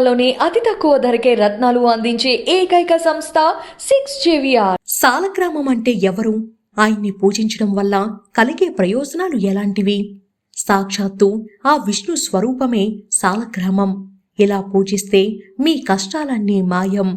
జిల్లాలోనే అతి తక్కువ ధరకే రత్నాలు అందించే ఏకైక సంస్థ సిక్స్ జేవిఆర్. సాలగ్రామం అంటే ఎవరు? ఆయన్ని పూజించడం వల్ల కలిగే ప్రయోజనాలు ఎలాంటివి? సాక్షాత్తు ఆ విష్ణు స్వరూపమే సాలగ్రామం. ఇలా పూజిస్తే మీ కష్టాలన్నీ మాయం.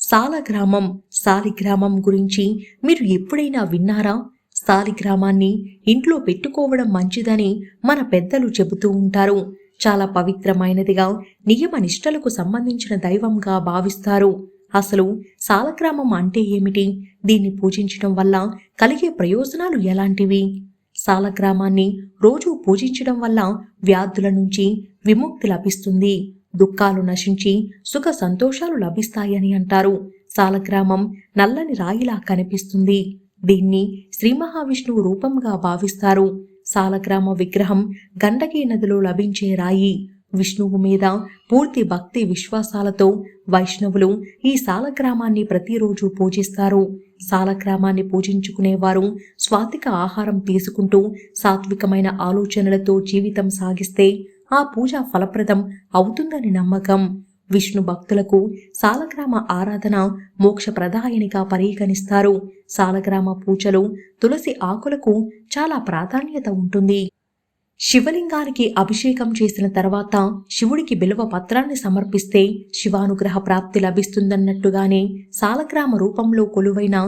సాలగ్రామం సాలిగ్రామం గురించి మీరు ఎప్పుడైనా విన్నారా? సాలిగ్రామాన్ని ఇంట్లో పెట్టుకోవడం మంచిదని మన పెద్దలు చెబుతూ ఉంటారు. చాలా పవిత్రమైనదిగా నియమనిష్టలకు సంబంధించిన దైవంగా భావిస్తారు. అసలు సాలగ్రామం అంటే ఏమిటి? దీన్ని పూజించడం వల్ల కలిగే ప్రయోజనాలు ఎలాంటివి? సాలగ్రామాన్ని రోజు పూజించడం వల్ల వ్యాధుల నుంచి విముక్తి లభిస్తుంది దుఃఖాలు నశించి సుఖ సంతోషాలు లభిస్తాయని అంటారు. సాలగ్రామం నల్లని రాయిలా కనిపిస్తుంది. దీన్ని శ్రీ మహావిష్ణువు రూపంగా భావిస్తారు. సాలగ్రామ విగ్రహం గండకీ నదిలో లభించే రాయి. విష్ణువు మీద పూర్తి భక్తి విశ్వాసాలతో వైష్ణవులు ఈ సాలగ్రామాన్ని ప్రతిరోజు పూజిస్తారు. సాలగ్రామాన్ని పూజించుకునేవారు స్వాతిక ఆహారం తీసుకుంటూ సాత్వికమైన ఆలోచనలతో జీవితం సాగిస్తే ఆ పూజ ఫలప్రదం అవుతుందని నమ్మకం. విష్ణు భక్తులకు సాలగ్రామ ఆరాధన మోక్షప్రదాయనిగా పరిగణిస్తారు. సాలగ్రామ పూజలో తులసి ఆకులకు చాలా ప్రాధాన్యత ఉంటుంది. శివలింగానికి అభిషేకం చేసిన తర్వాత శివుడికి బిలువ పత్రాన్ని సమర్పిస్తే శివానుగ్రహ ప్రాప్తి లభిస్తుందన్నట్టుగానే సాలగ్రామ రూపంలో కొలువైన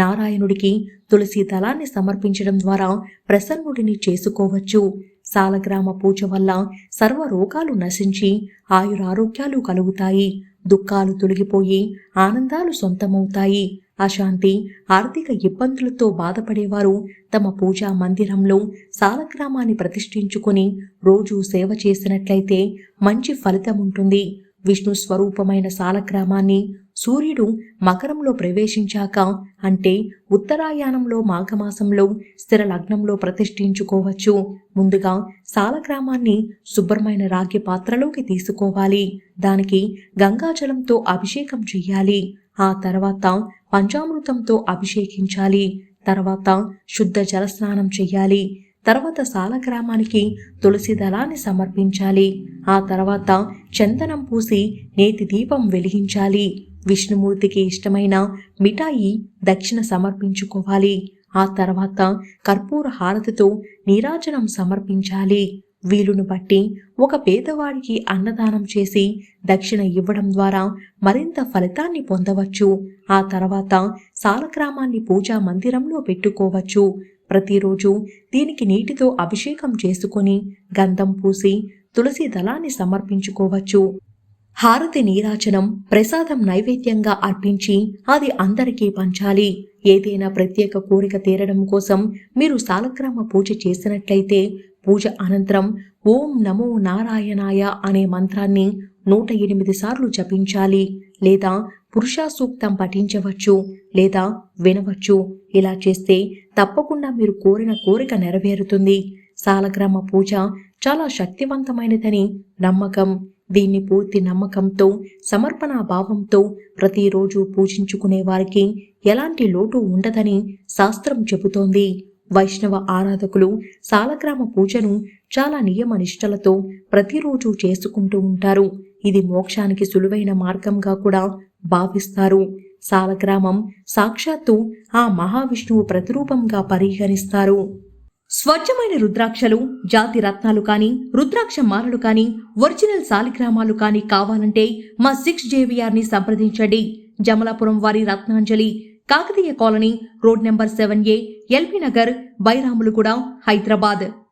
నారాయణుడికి తులసి దళాన్ని సమర్పించడం ద్వారా ప్రసన్నుడిని చేసుకోవచ్చు. సాలగ్రామ పూజ వల్ల సర్వ రోగాలు నశించి ఆయురారోగ్యాలు కలుగుతాయి. దుఃఖాలు తొలగిపోయి ఆనందాలు సొంతమవుతాయి. అశాంతి ఆర్థిక ఇబ్బందులతో బాధపడేవారు తమ పూజా మందిరంలో సాలగ్రామాన్ని ప్రతిష్ఠించుకొని రోజు సేవ చేసినట్లయితే మంచి ఫలితం ఉంటుంది. విష్ణు స్వరూపమైన సాలగ్రామాన్ని సూర్యుడు మకరంలో ప్రవేశించాక అంటే ఉత్తరాయాణంలో మాఘమాసంలో స్థిర లగ్నంలో ప్రతిష్ఠించుకోవచ్చు. ముందుగా సాలగ్రామాన్ని శుభ్రమైన రాగి పాత్రలోకి తీసుకోవాలి. దానికి గంగాజలంతో అభిషేకం చెయ్యాలి ఆ తర్వాత పంచామృతంతో అభిషేకించాలి. తర్వాత శుద్ధ జలస్నానం చెయ్యాలి తర్వాత సాలగ్రామానికి తులసి దళాన్ని సమర్పించాలి. ఆ తర్వాత చందనం పూసి నేతి దీపం వెలిగించాలి. విష్ణుమూర్తికి ఇష్టమైన మిఠాయి దక్షిణ సమర్పించుకోవాలి. ఆ తర్వాత కర్పూర హారతితో నీరాజనం సమర్పించాలి. వీలును బట్టి ఒక పేదవాడికి అన్నదానం చేసి దక్షిణ ఇవ్వడం ద్వారా మరింత ఫలితాన్ని పొందవచ్చు. ఆ తర్వాత సాలగ్రామాన్ని పూజా మందిరంలో పెట్టుకోవచ్చు. ప్రతిరోజు దీనికి నీటితో అభిషేకం చేసుకొని గంధం పూసి తులసి దళాన్ని సమర్పించుకోవచ్చు. హారతి నీరాచనం ప్రసాదం నైవేద్యంగా అర్పించి అది అందరికీ పంచాలి. ఏదైనా ప్రత్యేక కోరిక తీరడం కోసం మీరు సాలగ్రామ పూజ చేసినట్లయితే పూజ అనంతరం ఓం నమో నారాయణాయ అనే మంత్రాన్ని నూట ఎనిమిది సార్లు జపించాలి. లేదా పురుషా సూక్తం పఠించవచ్చు లేదా వినవచ్చు. ఇలా చేస్తే తప్పకుండా మీరు కోరిన కోరిక నెరవేరుతుంది. సాలగ్రామ పూజ చాలా శక్తివంతమైనదని నమ్మకం. దీన్ని పూర్తి నమ్మకంతో సమర్పణా భావంతో ప్రతిరోజు పూజించుకునే వారికి ఎలాంటి లోటు ఉండదని శాస్త్రం చెబుతోంది. వైష్ణవ ఆరాధకులు సాలగ్రామ పూజను చాలా నియమనిష్టలతో ప్రతిరోజు చేసుకుంటూ ఉంటారు. ఇది మోక్షానికి సులువైన మార్గంగా కూడా భావిస్తారు. సాలగ్రామం సాక్షాత్తు ఆ మహావిష్ణువు ప్రతిరూపంగా పరిగణిస్తారు. స్వచ్ఛమైన రుద్రాక్షలు జాతి రత్నాలు కానీ రుద్రాక్ష మాలలు కానీ ఒరిజినల్ సాలిగ్రామాలు కానీ కావాలంటే మా సిక్స్ జేవిఆర్ని సంప్రదించండి. జమలాపురం వారి Ratnanjali Kakatiya colony road number seven A LB Nagar Bairamalguda Hyderabad.